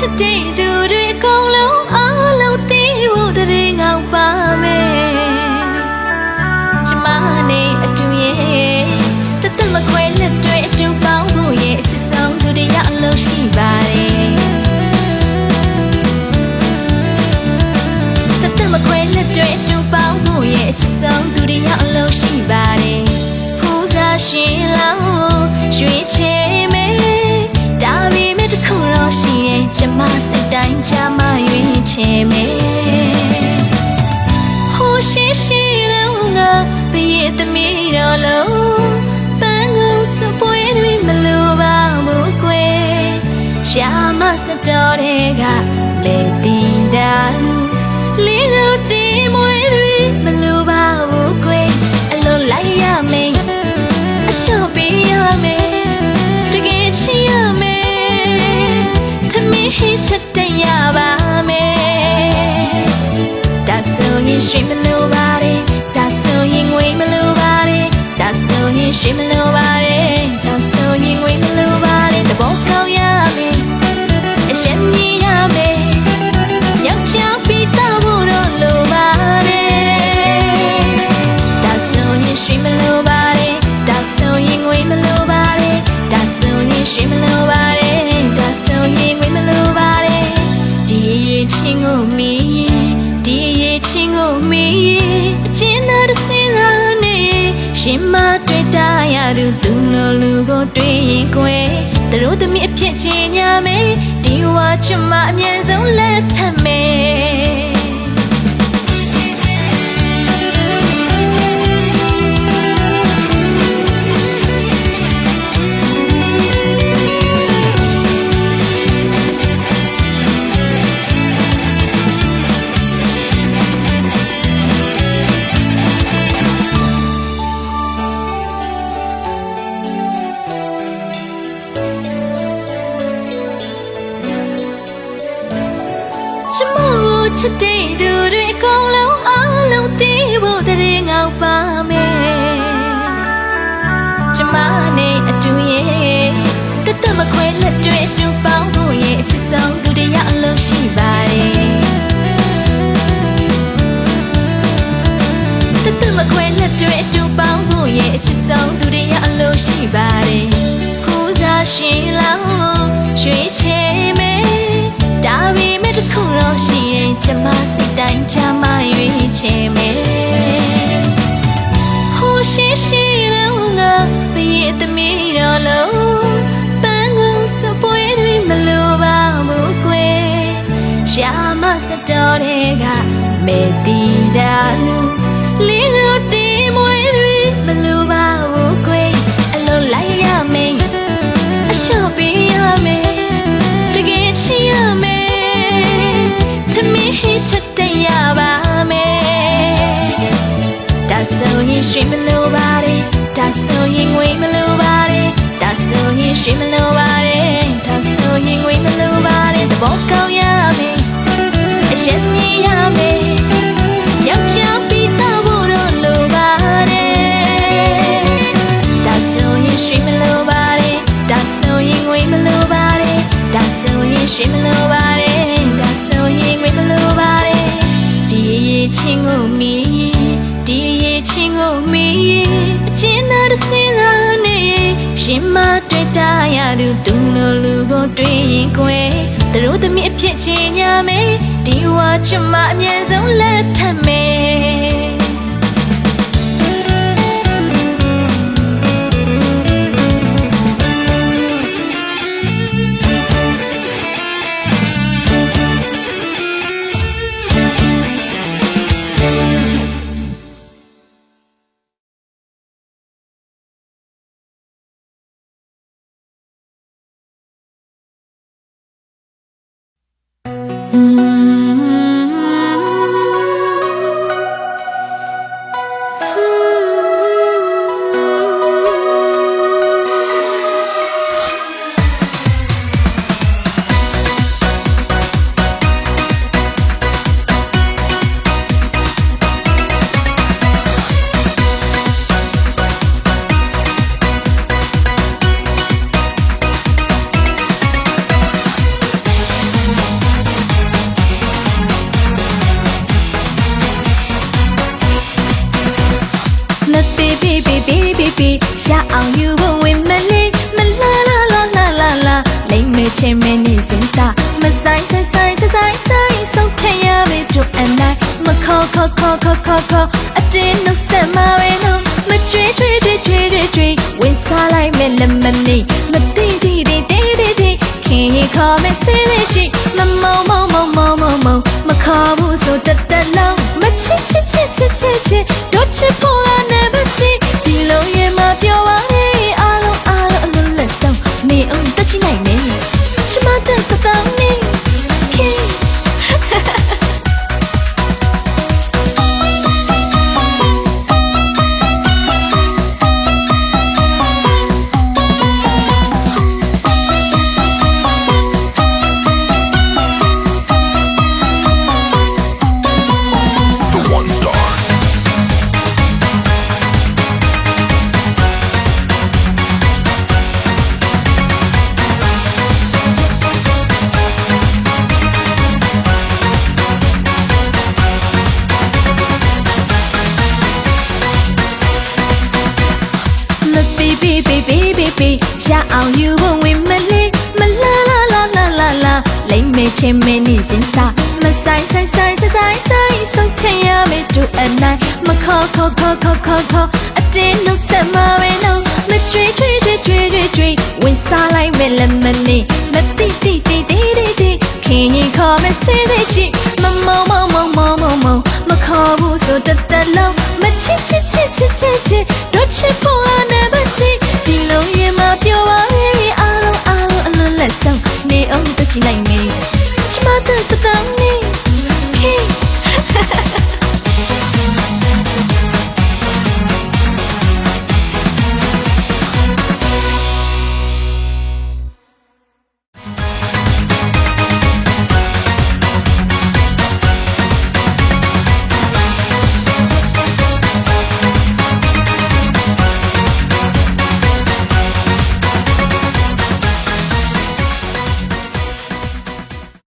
ချ တော်တဲ့ကလေတင်တာလူလေးတို့တင်မွေတွေမလိုပါဘူးကွယ်အလိုလိုက်ရမယ်အလျှော့ပေးရမယ်တကယ်ချင်ရမယ်ထမင်းဟစ်ချက်တင်ရပါမယ်ဒါဆိုရင်ရွှေမလိုပါနဲ့ဒါဆိုရင်ငွေမလိုပါနဲ့ဒါဆိုရင်ရွှေမလို ချင်းကိုမီးဒီရဲ့ချင်းကိုမီးအချင်းတော်တစ်စင်းသာနေရှင်မတွေ့တာရသူသူလိုလူကိုတွေ့ရင်ကွယ်သူတို့သမီးအဖြစ်ချင်းညာမယ်ဒီဝါချမအမြဲဆုံးလက်ထပ်မယ် ချစ်တဲ့သူတွေအကုန်လုံးအားလုံးသိဖို့တရင်ငောက်ပါမယ်ကျမနဲ့အတူရဲ့တသက်မခွဲလက်တွေအတူပေါင်းဖို့ရဲ့အချစ်ဆုံးသူတွေရောက်လို့ရှိပါတယ်တသက်မခွဲလက်တွေအတူပေါင်းဖို့ရဲ့အချစ်ဆုံးသူတွေရောက်လို့ရှိပါတယ် ရှိရင်ကျမစိတ်တိုင်းချမရွေးချယ်မယ်ဟိုရှိရှိတော့ငါဘရဲ့သမီးတော်လုံးပန်းကုန်းစပွဲတွေမလိုပါဘူးကွယ်ရှာမစတော်တဲ့ကမေတီတာလူလေး ရင်ရွှေမလိုပါနဲ့ဒါဆိုရင်ငွေမလိုပါနဲ့တဘောကောင်းရမယ်အရှက်မြင် တွေ့ရင်ကွယ်သူတို့သမီးအဖြစ်ချင်းညာမယ်ဒီဝါချမအမြဲဆုံးလက်ထပ်မယ် အောင်ယူဖို့ဝင်မလေးမလာလာလာလာလာလာလိမ့်မယ်ချင်းမင်းနေစင်တာမဆိုင်ဆိုင်ဆိုင်ဆိုင်ဆိုင်ဆုံးချင်ရမယ်တူအနိုင်မခေါ်ခေါ်ခေါ်ခေါ်ခေါ်ခေါ်အတင်းနှုတ်ဆက်မှာပဲနော်မကြွေကြွေကြွေကြွေကြွေဝင်စားလိုက်မယ်လက်မနေမတိတိတိတိတိတိခင်ရင်ခေါ်မယ်စေးသေးချင်မမုံမုံမုံမုံမုံမခေါ်ဘူးဆိုတသက်လုံးမချစ်ချစ်ချစ်ချစ်ချစ်တို့ချစ်ဖို့ 新的